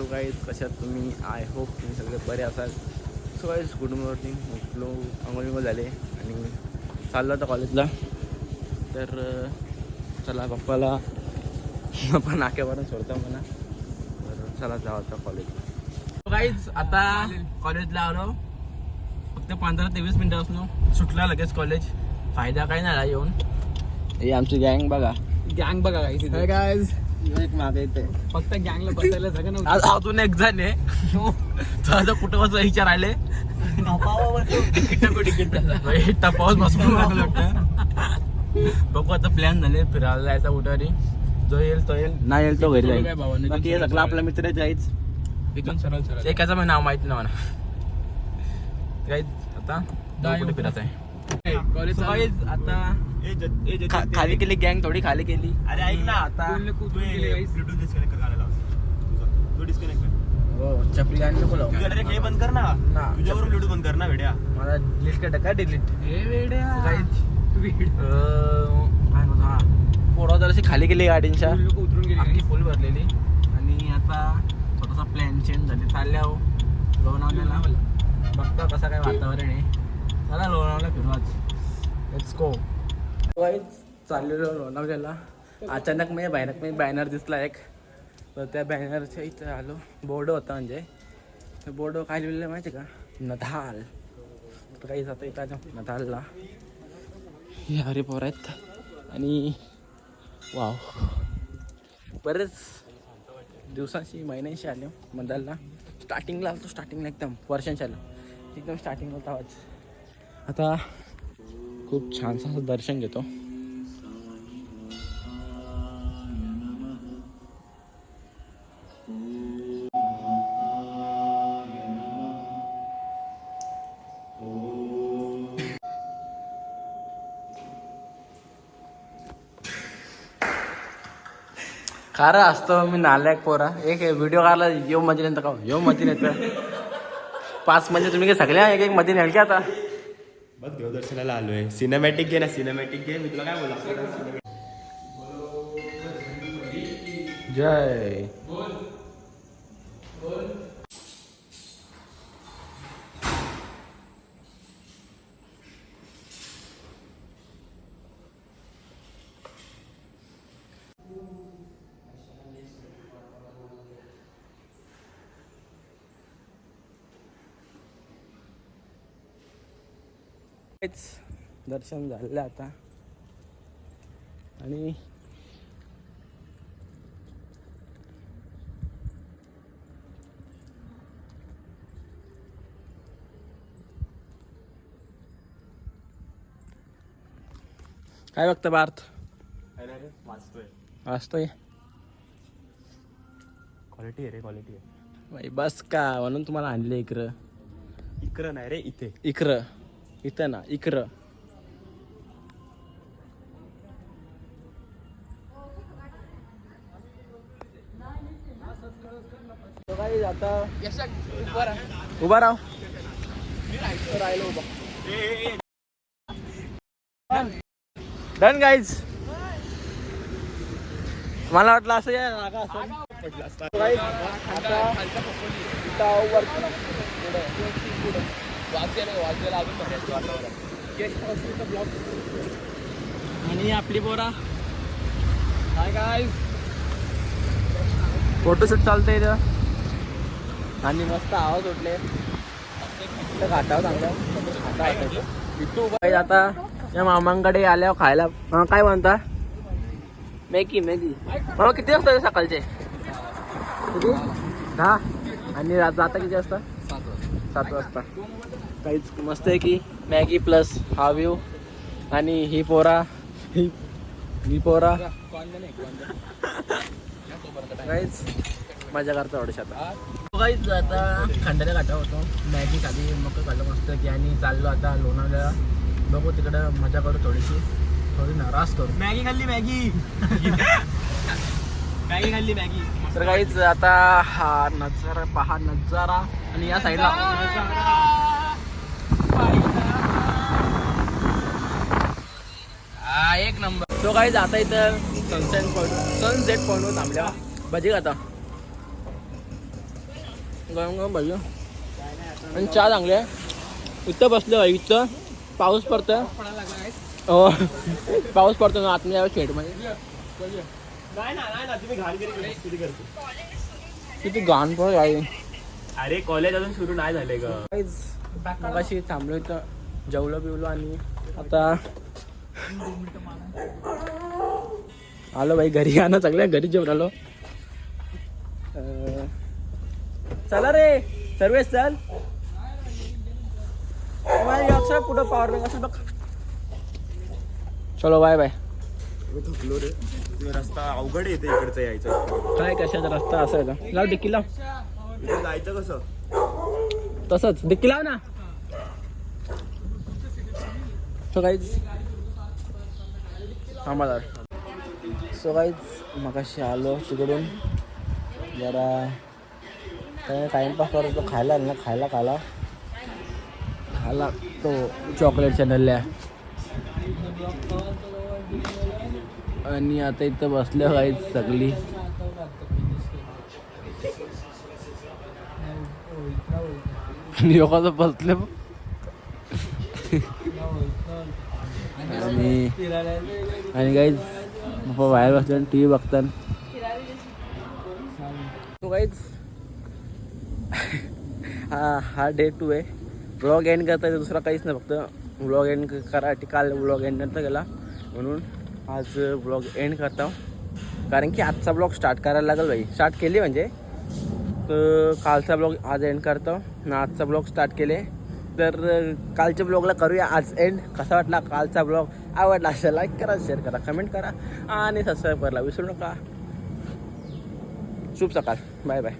So guys कशात तुम्ही? I hope तुम्ही सगळे बरे असाल. सो गाईज गुड मॉर्निंग उठलो बिंघोळ झाले आणि चाललो आता कॉलेजला तर चला पप्पाला पप्पा नाक्यावरून सोडता मला तर चला जाऊ आता कॉलेजला गाईज आता कॉलेजला आलो. फक्त पंधरा ते वीस मिनटं असलो सुटला लगेच कॉलेज फायदा काय नाही येऊन. हे आमची गँग बघा. गँग बघा Hey guys. एक मागे येते फक्त गँगला बसायला जागा नव्हती. आज अजून एक जण आहे. तो आता कुठं बस विचार आले? तिकीट नको तिकीट टपावच बसून वाटतं. बघू आता प्लॅन झाले फिरायला जायचा कुठेतरी. जो येईल तो येईल. नाही येईल तो घरी जाईल. बाकी सगळं आपला मित्र आहे जाईच इथून सरळ सरळ. एकाचं नाव माहिती नाही काही आता कुठे. फिरायचं आहे? कॉलेज आता खा- खाली केली गँग थोडी खाली केली. अरे ऐक ना आता डिस्कनेक्ट हो चपली गाणी नको लावू. direct हे बंद कर ना. तुझ्यावरून ब्लूटूथ बंद कर ना वेड्या. मला डिलीट कर का डिलीट हे वेड्या. काय हा? पोरा जराशी खाली गेली गाडींच्या. लोक उतरून गेले अख्खी फुल भरलेली. आणि आता थोडासा प्लॅन चेंज झाले. चालल्या हो लोणावळ्याला बघता कसं काय वातावरण आहे. चला लोणावला फिरू आज. लेट्स गो चाललेलो लोणावल्याला अचानक मी बॅनर मी बॅनर दिसला एक. तर त्या बॅनरच्या इथं आलो. बोर्ड होता म्हणजे. बोर्ड काय लिहिलेलं माहिती आहे का? नधाल. तर काही जातं इथं आलो. नधालला. हे हरी पोर आहेत. आणि वाव बरेच दिवसांशी महिन्यांशी आले मदालला स्टार्टिंगला आलो स्टार्टिंगला एकदम. वर्षांशी आलो. एकदम स्टार्टिंगला होता आवाज आता खूप छानसं असं दर्शन घेतो. खरं असतं मी नालायक पोरा. एक व्हिडिओ काढला येऊ मध्ये नंतर का येऊ मध्ये नेतं पाच म्हणजे तुम्ही काय सगळ्या एक एक मध्ये नेल की आता. बघ देवदर्शनाला आलोय. सिनेमॅटिक घे ना सिनेमॅटिक घे. मी तुला काय बोला? जय. हेच दर्शन झालं आता. आणि काय बघतं पार्थ? वाचतोय. वाचतोय? क्वालिटी आहे रे क्वालिटी आहे. बस का म्हणून तुम्हाला आणले इकडं इकडं नाही रे इथे. इकडं इथं ना इकरं आता उभा राह. राहिलो उभा डन गाईज मला वाटलं असं या आणि आपली बोरा हाय गाय फोटोशूट चालतंय इथं. आणि मस्त आवाज उठले. घाटावर चांगलं आता या मामांकडे आल्यावर खायला. हा, काय म्हणता? Maggi Maggi. मला किती वाजता सकाळचे? किती? दहा. आणि जाता किती वाजता? सात वाजता. काहीच मस्त आहे की मॅगी प्लस हा व्ह्यू आणि ही पोरा. ही ही पोरा. काहीच मजा करतो थोडीशी आता. काहीच आता खंडाने घाटा होतो. मॅगी खाली मग खाल्लं मस्त की आणि चाललो आता लोणावळ्याला. बघू तिकडं मजा करू थोडीशी. थोडी नाराज करू. मॅगी खाल्ली मॅगी. मॅगी खाल्ली मॅगी. तर काहीच आता हा नजारा पहा नजारा. आणि या साईडला हा एक नंबर तो काही आता इथं सनसेट पॉईंट सनसेट पॉईंटवर थांबल्या. भजी खाता. गरम गरम पाहिजे आणि चहा चांगली आहे. इथं बसलं भाई इथं. पाऊस पडतोय. हो. पाऊस पडतो ना आतमध्ये शेडमध्ये किती घाण पण आहे. अरे कॉलेज अजून सुरू नाही झाले ग. मगाशी थांबलो इथं जेवलो बिवलो आणि आता आलो भाई घरी आणा सगळ्या घरी जेवण आलो. चला रे सर्वेश चल. कुठं पॉवर बँक असेल बघ. चलो बाय बाय थकलो रे. रस्ता अवघड येते इकडचं यायचं. काय कशाचा रस्ता? असायचा लाव डिक्की लाव. इथे जायचं कसं? तसंच. डिक्की लाव ना. सो काहीच थांबा सो काहीच मगाशी आलो तिकडून. जरा काय टाइमपास करत होतो खायला ना खायला खाला. खाला तो चॉकलेटच्या नल्ल्या आणि आता इथं बसल्या काहीच सगळी. योगाचं बसले आणि आणि गाईज पप्पा बाहेर बसले टी व्ही बघतात तो काहीच हा हा डे टू आहे. ब्लॉग एंड करता दुसरा काहीच नाही फक्त ब्लॉग एंड करा काल ब्लॉग एंड नंतर गेला म्हणून आज ब्लॉग एंड करता कारण की आजचा ब्लॉग स्टार्ट करायला लागेल भाई. स्टार्ट केली म्हणजे तर कालचा ब्लॉग आज एंड करतो ना आजचा ब्लॉग स्टार्ट केले. तर कालच्या ब्लॉगला करूया आज एंड कसा वाटला कालचा ब्लॉग आवडला असेल लाईक करा शेअर करा कमेंट करा आणि सबस्क्राईब करायला विसरू नका. शुभ सकाळ. Bye bye